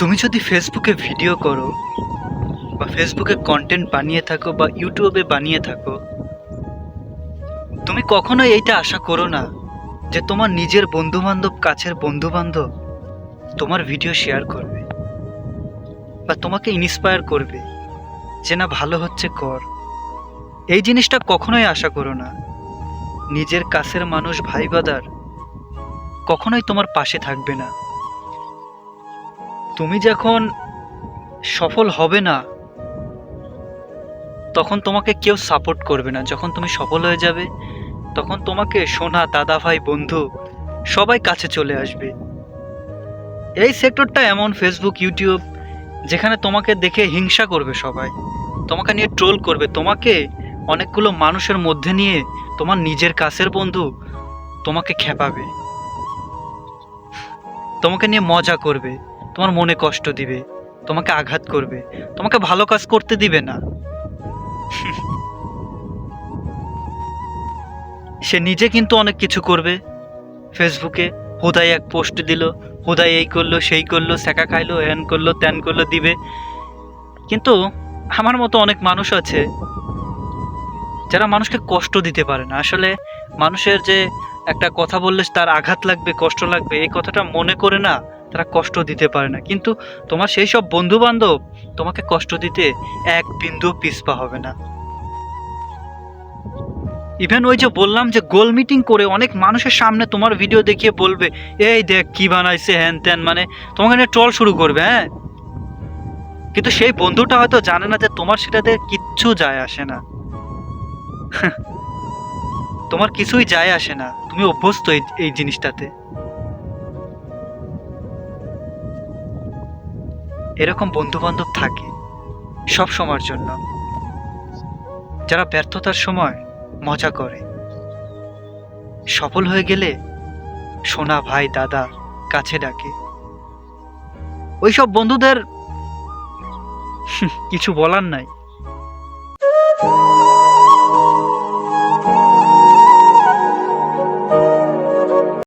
তুমি যদি ফেসবুকে ভিডিও করো, বা ফেসবুকে কন্টেন্ট বানিয়ে থাকো, বা ইউটিউবে বানিয়ে থাকো, তুমি কখনোই এইটা আশা করো না যে তোমার নিজের বন্ধু বান্ধব কাছের বন্ধু বান্ধব তোমার ভিডিও শেয়ার করবে, বা তোমাকে ইন্সপায়ার করবে যে না ভালো হচ্ছে, কর। এই জিনিসটা কখনোই আশা করো না। নিজের কাছের মানুষ ভাই বাদার কখনোই তোমার পাশে থাকবে না। তুমি যখন সফল হবে না, তখন তোমাকে কেউ সাপোর্ট করবে না। যখন তুমি সফল হয়ে যাবে, তখন তোমাকে সোনা, দাদা ভাই, বন্ধু সবাই কাছে চলে আসবে। এই সেক্টরটা এমন ফেসবুক ইউটিউব যেখানে তোমাকে দেখে হিংসা করবে সবাই, তোমাকে নিয়ে ট্রোল করবে, তোমাকে অনেকগুলো মানুষের মধ্যে নিয়ে তোমার নিজের কাছের বন্ধু তোমাকে খেপাবে, তোমাকে নিয়ে মজা করবে। তোমার মনে কষ্ট দিবে, তোমাকে আঘাত করবে, তোমাকে ভালো কাজ করতে দিবে না। সে নিজে কিন্তু অনেক কিছু করবে। ফেসবুকে হুদাই এক পোস্ট দিল, হুদাই এই করল, সেই করল সেকা খাইলো হ্যান করল ত্যান করল, দিবে। কিন্তু আমার মতো অনেক মানুষ আছে যারা মানুষকে কষ্ট দিতে পারে না। আসলে মানুষের যে একটা কথা বললে তার আঘাত লাগবে, কষ্ট লাগবে, এই কথাটা মনে করে না। তারা কষ্ট দিতে পারে না। কিন্তু তোমার সেই সব বন্ধু বান্ধব তোমাকে কষ্ট দিতে এক বিন্দু পিছপা হবে না। ইভেন ওই যে বললাম যে গোল মিটিং করে অনেক মানুষের সামনে তোমার ভিডিও দেখিয়ে বলবে, এই দেখ কি বানাইছে হ্যান ত্যান। মানে তোমাকে নিয়ে ট্রল শুরু করবে হ্যাঁ? কিন্তু সেই বন্ধুটা হয়তো জানে না যে তোমার সেটাতে কিচ্ছু যায় আসে না। তোমার কিছুই যায় আসে না। তুমি অভ্যস্ত এই জিনিসটাতে। এরকম বন্ধু বান্ধব থাকে সব সময়ের জন্য। যারা ব্যর্থতার সময় মজা করে। সফল হয়ে গেলে সোনা ভাই, দাদা কাছে ডাকে। ওইসব বন্ধুদের কিছু বলার নাই।